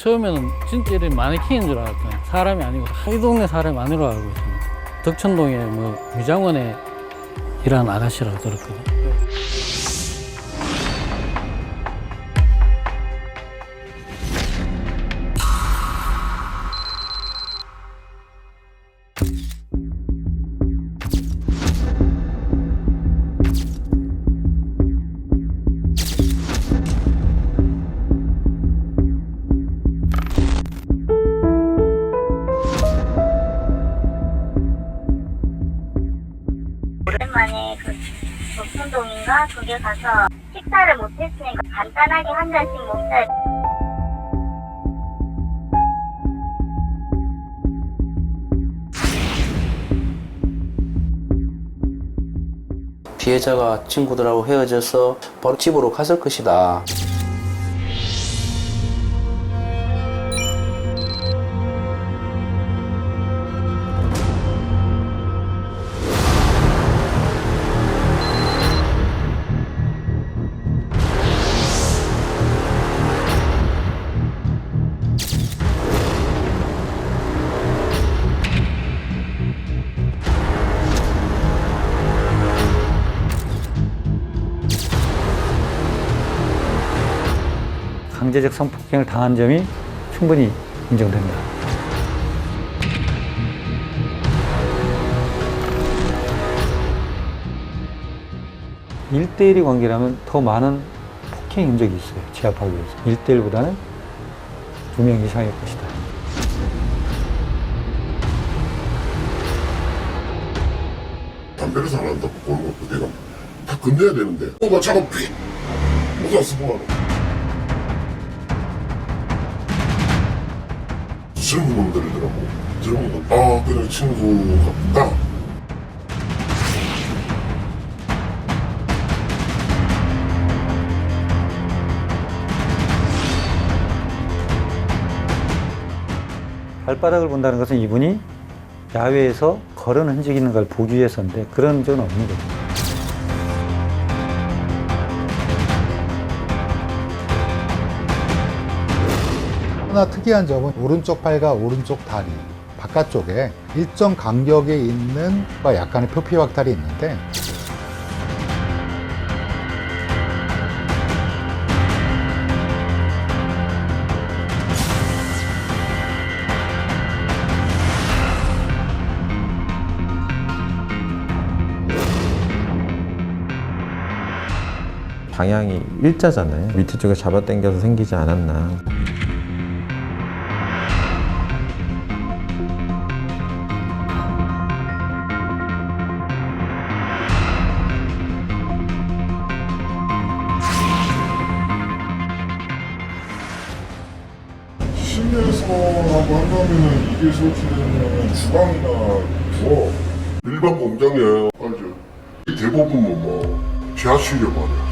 처음에는 진짜 이런 마네킹인 줄 알았더니 사람이 아니고 이 동네 사람이 아니로 알고 있습니다. 덕천동에 뭐 위장원에 일하는 아가씨라고 들었거든요. 오랜만에 그 덕천동인가 거기 가서 식사를 못했으니까 간단하게 한 잔씩 먹자. 피해자가 친구들하고 헤어져서 바로 집으로 갔을 것이다. 강제적 성폭행을 당한 점이 충분히 인정됩니다. 일대일의 관계라면 더 많은 폭행 흔적이 있어요. 제압하기 위해서. 일대일보다는 두 명 이상일 것이다. 담배를 사랑한다고 보는 것도 내가 다 건네야 되는데 뭐가 작업 피 모자 쓰고 가는 젊은 놈들이더라고 젊은 놈아 그냥 친구 같다 발바닥을 본다는 것은 이분이 야외에서 걸은 흔적이 있는 걸 보기 위해서인데 그런 적은 없는 거죠. 하나 특이한 점은 오른쪽 팔과 오른쪽 다리 바깥쪽에 일정 간격에 있는 약간의 표피 확탈이 있는데 방향이 일자잖아요. 밑에 쪽에 잡아당겨서 생기지 않았나. 실내에서라고 한다면은 이게 설치되는 주방이나 뭐 일반 공장에 맞아 대부분 뭐, 뭐 지하실이라고 하네